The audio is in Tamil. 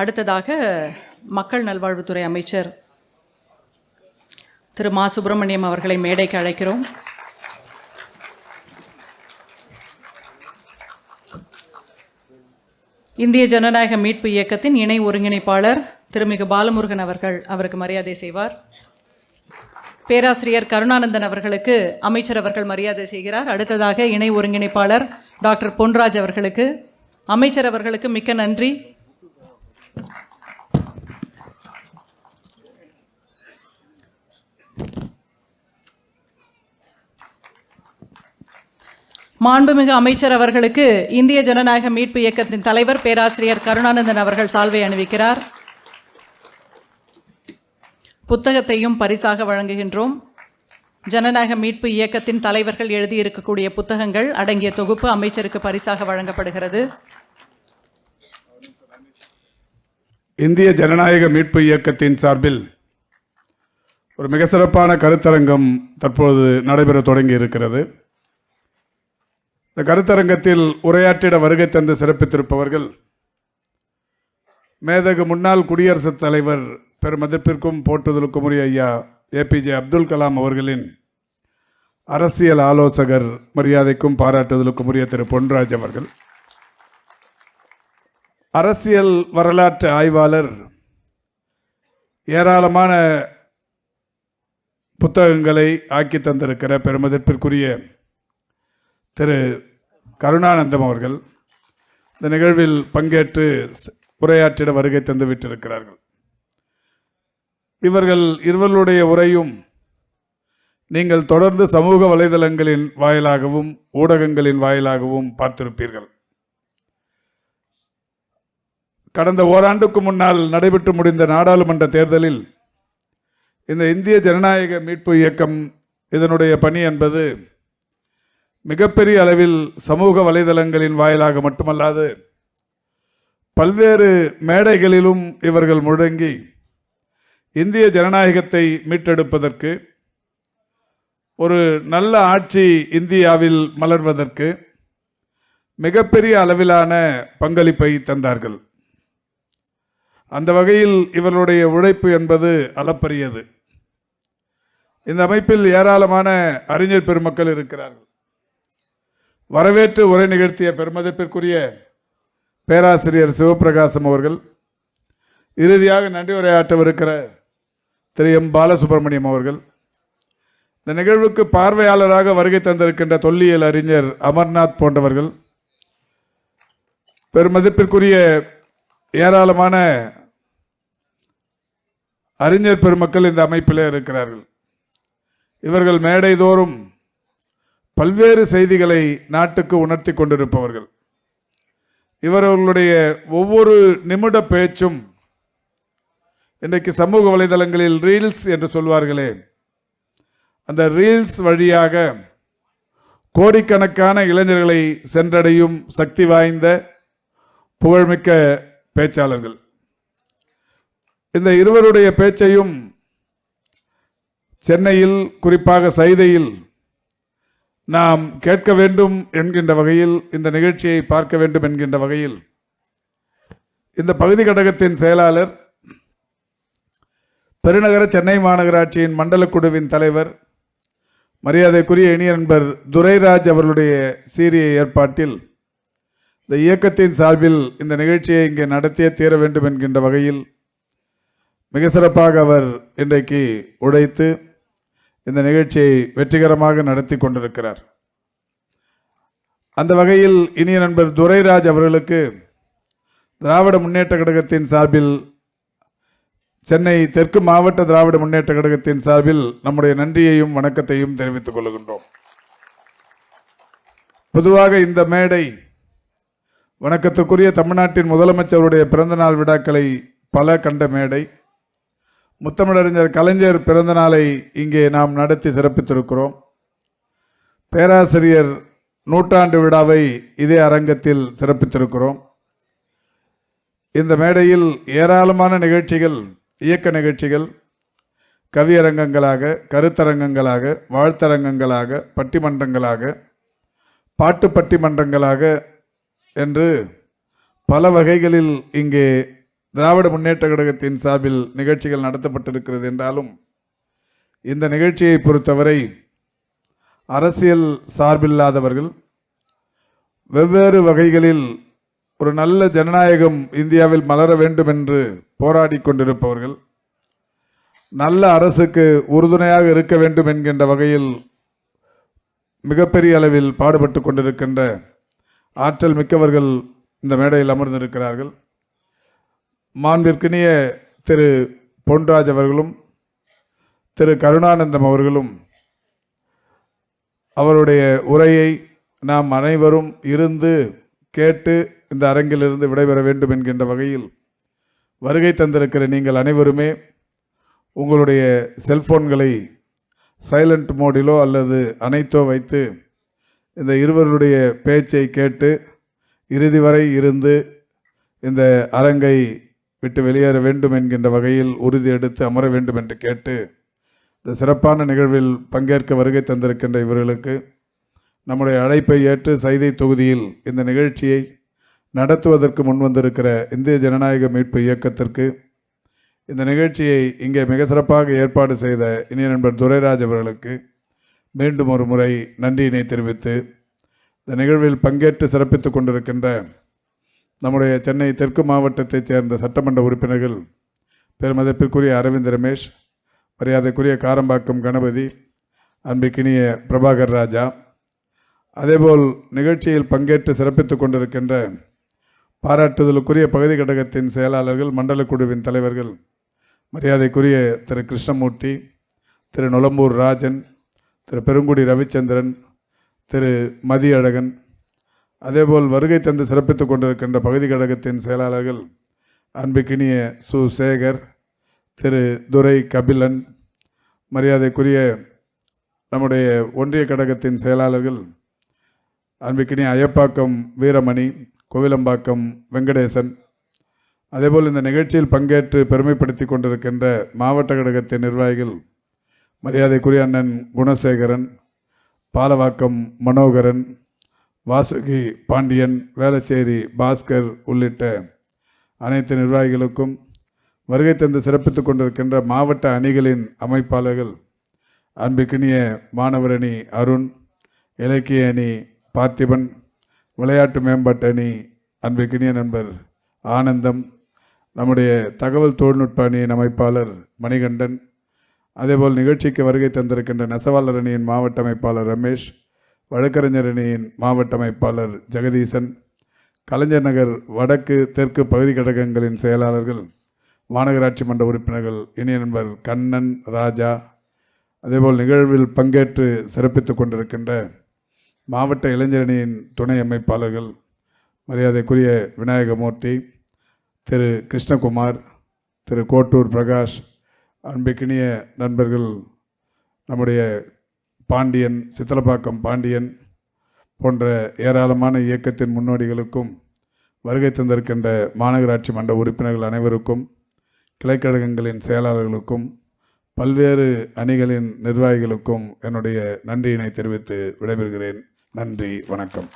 அடுத்ததாக மக்கள் நல்வாழ்வுத்துறை அமைச்சர் திரு மா சுப்பிரமணியம் அவர்களை மேடைக்கு அழைக்கிறோம். இந்திய ஜனநாயக மீட்பு இயக்கத்தின் இணை ஒருங்கிணைப்பாளர் திருமிகு பாலமுருகன் அவர்கள் அவருக்கு மரியாதை செய்வார். பேராசிரியர் கருணானந்தன் அவர்களுக்கு அமைச்சர் அவர்கள் மரியாதை செய்கிறார். அடுத்ததாக இணை ஒருங்கிணைப்பாளர் டாக்டர் பொன்ராஜ் அவர்களுக்கு அமைச்சர் அவர்களுக்கு மிக்க நன்றி. மாண்புமிகு அமைச்சர் அவர்களுக்கு இந்திய ஜனநாயக மீட்பு இயக்கத்தின் தலைவர் பேராசிரியர் கருணானந்தன் அவர்கள் சால்வை அணிவிக்கிறார். புத்தகத்தையும் பரிசாக வழங்குகின்றோம். ஜனநாயக மீட்பு இயக்கத்தின் தலைவர்கள் எழுதியிருக்கக்கூடிய புத்தகங்கள் அடங்கிய தொகுப்பு அமைச்சருக்கு பரிசாக வழங்கப்படுகிறது. இந்திய ஜனநாயக மீட்பு இயக்கத்தின் சார்பில் ஒரு மிக சிறப்பான கருத்தரங்கம் தற்போது நடைபெற தொடங்கி இருக்கிறது இந்த கருத்தரங்கத்தில் உரையாற்றிட வருகை தந்து சிறப்பித்திருப்பவர்கள் மேதகு முன்னாள் குடியரசுத் தலைவர் பெருமதிப்பிற்கும் போற்றுதலுக்கும் உரிய ஐயா ஏபிஜே அப்துல் கலாம் அவர்களின் அரசியல் ஆலோசகர் மரியாதைக்கும் பாராட்டுதலுக்கும் உரிய திரு பொன்ராஜ் அவர்கள். அரசியல் வரலாற்று ஆய்வாளர் ஏராளமான புத்தகங்களை ஆக்கி தந்திருக்கிற பெருமதிப்பிற்குரிய திரு கருணானந்தம் அவர்கள் இந்த நிகழ்வில் பங்கேற்று உரையாற்றிட வருகை தந்து விட்டிருக்கிறார்கள். இவர்கள் இருவர்களுடைய உரையும் நீங்கள் தொடர்ந்து சமூக வலைதளங்களின் வாயிலாகவும் ஊடகங்களின் வாயிலாகவும் பார்த்திருப்பீர்கள். கடந்த ஓராண்டுக்கு முன்னால் நடைபெற்று முடிந்த நாடாளுமன்ற தேர்தலில் இந்த இந்திய ஜனநாயக மீட்பு இயக்கம் இதனுடைய பணி என்பது மிகப்பெரிய அளவில் சமூக வலைதளங்களின் வாயிலாக மட்டுமல்லாது பல்வேறு மேடைகளிலும் இவர்கள் முழங்கி இந்திய ஜனநாயகத்தை மீட்டெடுப்பதற்கு ஒரு நல்ல ஆட்சி இந்தியாவில் மலர்வதற்கு மிகப்பெரிய அளவிலான பங்களிப்பை தந்தார்கள். அந்த வகையில் இவர்களுடைய உழைப்பு என்பது அளப்பரியது. இந்த அமைப்பில் ஏராளமான அறிஞர் பெருமக்கள் இருக்கிறார்கள். வரவேற்று உரை நிகழ்த்திய பெருமதிப்பிற்குரிய பேராசிரியர் சிவபிரகாசம் அவர்கள் இறுதியாக நன்றி உரையாற்றவிருக்கிற திரு எம் பாலசுப்ரமணியம் அவர்கள் இந்த நிகழ்வுக்கு பார்வையாளராக வருகை தந்திருக்கின்ற தொல்லியல் அறிஞர் அமர்நாத் போன்றவர்கள் பெருமதிப்பிற்குரிய ஏராளமான அறிஞர் பெருமக்கள் இந்த அமைப்பிலே இருக்கிறார்கள். இவர்கள் மேடைதோறும் பல்வேறு செய்திகளை நாட்டுக்கு உணர்த்தி கொண்டிருப்பவர்கள். இவர்களுடைய ஒவ்வொரு நிமிட பேச்சும் இன்றைக்கு சமூக வலைதளங்களில் ரீல்ஸ் என்று சொல்வார்களே அந்த ரீல்ஸ் வழியாக கோடிக்கணக்கான இளைஞர்களை சென்றடையும் சக்தி வாய்ந்த புகழ்மிக்க பேச்சாளர்கள். இந்த இருவருடைய பேச்சையும் சென்னையில் குறிப்பாக சைதையில் நாம் கேட்க வேண்டும் என்கின்ற வகையில் இந்த நிகழ்ச்சியை பார்க்க வேண்டும் என்கின்ற வகையில் இந்த பகுதி கழகத்தின் செயலாளர் பெருநகர சென்னை மாநகராட்சியின் மண்டல குழுவின் தலைவர் மரியாதைக்குரிய இனிய நண்பர் துரைராஜ் அவர்களுடைய சீரிய ஏற்பாட்டில் இந்த இயக்கத்தின் சார்பில் இந்த நிகழ்ச்சியை இங்கே நடத்தியே தீர வேண்டும் என்கின்ற வகையில் மிக சிறப்பாக அவர் இன்றைக்கு உழைத்து இந்த நிகழ்ச்சியை வெற்றிகரமாக நடத்தி கொண்டிருக்கிறார். அந்த வகையில் இனிய நண்பர் துரைராஜ் அவர்களுக்கு திராவிட முன்னேற்ற கழகத்தின் சார்பில் சென்னை தெற்கு மாவட்ட திராவிட முன்னேற்ற கழகத்தின் சார்பில் நம்முடைய நன்றியையும் வணக்கத்தையும் தெரிவித்துக் கொள்கின்றோம். பொதுவாக இந்த மேடை வணக்கத்துக்குரிய தமிழ்நாட்டின் முதலமைச்சருடைய பிறந்தநாள் விழாக்களை பல கண்ட மேடை. முத்தமிழறிஞர் கலைஞர் பிறந்த நாளை இங்கே நாம் நடத்தி சிறப்பித்திருக்கிறோம். பேராசிரியர் நூற்றாண்டு விழாவை இதே அரங்கத்தில் சிறப்பித்திருக்கிறோம். இந்த மேடையில் ஏராளமான நிகழ்ச்சிகள் இயக்க நிகழ்ச்சிகள் கவியரங்கங்களாக கருத்தரங்கங்களாக வாழ்த்தரங்கங்களாக பட்டிமன்றங்களாக பாட்டு பட்டிமன்றங்களாக என்று பல வகைகளில் இங்கே திராவிட முன்னேற்ற கழகத்தின் சார்பில் நிகழ்ச்சிகள் நடத்தப்பட்டிருக்கிறது என்றாலும் இந்த நிகழ்ச்சியை பொறுத்தவரை அரசியல் சார்பில்லாதவர்கள் வெவ்வேறு வகைகளில் ஒரு நல்ல ஜனநாயகம் இந்தியாவில் மலர வேண்டும் என்று போராடி கொண்டிருப்பவர்கள் நல்ல அரசுக்கு உறுதுணையாக இருக்க வேண்டும் என்கின்ற வகையில் மிகப்பெரிய அளவில் பாடுபட்டு கொண்டிருக்கின்ற ஆற்றல் மிக்கவர்கள் இந்த மேடையில் அமர்ந்திருக்கிறார்கள். மாண்பிற்கினிய திரு பொன்ராஜ் அவர்களும் திரு கருணானந்தம் அவர்களும் அவருடைய உரையை நாம் அனைவரும் இருந்து கேட்டு இந்த அரங்கிலிருந்து விடைபெற வேண்டும் என்கின்ற வகையில் வருகை தந்திருக்கிற நீங்கள் அனைவருமே உங்களுடைய செல்போன்களை சைலண்ட் மோடிலோ அல்லது அனைத்தோ வைத்து இந்த இருவருடைய பேச்சை கேட்டு இறுதி வரை இருந்து இந்த அரங்கை விட்டு வெளியேற வேண்டும் என்கின்ற வகையில் உறுதி எடுத்து அமர வேண்டும் என்று கேட்டு இந்த சிறப்பான நிகழ்வில் பங்கேற்க வருகை தந்திருக்கின்ற இவர்களுக்கு நம்முடைய அழைப்பை ஏற்று சைதை தொகுதியில் இந்த நிகழ்ச்சியை நடத்துவதற்கு முன்வந்திருக்கிற இந்திய ஜனநாயக மீட்பு இயக்கத்திற்கு இந்த நிகழ்ச்சியை இங்கே மிக சிறப்பாக ஏற்பாடு செய்த இனிய நண்பர் துரைராஜ் அவர்களுக்கு மீண்டும் ஒரு முறை நன்றியினை தெரிவித்து இந்த நிகழ்வில் பங்கேற்று சிறப்பித்துக் கொண்டிருக்கின்ற நம்முடைய சென்னை தெற்கு மாவட்டத்தைச் சேர்ந்த சட்டமன்ற உறுப்பினர்கள் பெருமதிப்பிற்குரிய அரவிந்த் ரமேஷ் மரியாதைக்குரிய காரம்பாக்கம் கணபதி அன்பிக்கினிய பிரபாகர் ராஜா அதேபோல் நிகழ்ச்சியில் பங்கேற்று சிறப்பித்துக் கொண்டிருக்கின்ற பாராட்டுதலுக்குரிய பகுதி கழகத்தின் செயலாளர்கள் மண்டல குழுவின் தலைவர்கள் மரியாதைக்குரிய திரு கிருஷ்ணமூர்த்தி திரு நுளம்பூர் ராஜன் திரு பெருங்குடி ரவிச்சந்திரன் திரு மதியழகன் அதேபோல் வருகை தந்து சிறப்பித்துக் கொண்டிருக்கின்ற பகுதி கழகத்தின் செயலாளர்கள் அன்பிக்கினிய சு. சேகர் திரு. துரை கபிலன் மரியாதைக்குரிய நம்முடைய ஒன்றிய கழகத்தின் செயலாளர்கள் அன்பிக்கினிய அயப்பாக்கம் வீரமணி கோவிலம்பாக்கம் வெங்கடேசன் அதேபோல் இந்த நிகழ்ச்சியில் பங்கேற்று பெருமைப்படுத்தி கொண்டிருக்கின்ற மாவட்ட கழகத்தின் நிர்வாகிகள் மரியாதைக்குரிய அண்ணன் குணசேகரன் பாலவாக்கம் மனோகரன் வாசுகி பாண்டியன் வேளச்சேரி பாஸ்கர் உள்ளிட்ட அனைத்து நிர்வாகிகளுக்கும் வருகை தந்து சிறப்பித்துக் கொண்டிருக்கின்ற மாவட்ட அணிகளின் அமைப்பாளர்கள் அன்பிக்கினிய மாணவரணி அருண் இலக்கிய அணி பார்த்திபன் விளையாட்டு மேம்பாட்டு அணி அன்பிக்கிணிய நண்பர் ஆனந்தம் நம்முடைய தகவல் தொழில்நுட்ப அணியின் அமைப்பாளர் மணிகண்டன் அதேபோல் நிகழ்ச்சிக்கு வருகை தந்திருக்கின்ற நெசவாளர் அணியின் மாவட்ட அமைப்பாளர் ரமேஷ் வழக்கறிஞர் அணியின் மாவட்ட அமைப்பாளர் ஜெகதீசன் கலைஞர் நகர் வடக்கு தெற்கு பகுதி கழகங்களின் செயலாளர்கள் மாநகராட்சி மன்ற உறுப்பினர்கள் இணைய நண்பர் கண்ணன் ராஜா அதேபோல் நிகழ்வில் பங்கேற்று சிறப்பித்துக் கொண்டிருக்கின்ற மாவட்ட இளைஞரணியின் துணை அமைப்பாளர்கள் மரியாதைக்குரிய விநாயகமூர்த்தி திரு கிருஷ்ணகுமார் திரு கோட்டூர் பிரகாஷ் அன்பிக்கினிய நண்பர்கள் நம்முடைய பாண்டியன் சித்தலப்பாக்கம் பாண்டியன் போன்ற ஏராளமான இயக்கத்தின் முன்னோடிகளுக்கும் வருகை தந்திருக்கின்ற மாநகராட்சி மன்ற உறுப்பினர்கள் அனைவருக்கும் கிளைக்கழகங்களின் செயலாளர்களுக்கும் பல்வேறு அணிகளின் நிர்வாகிகளுக்கும் என்னுடைய நன்றியினை தெரிவித்து விடைபெறுகிறேன். நன்றி வணக்கம்.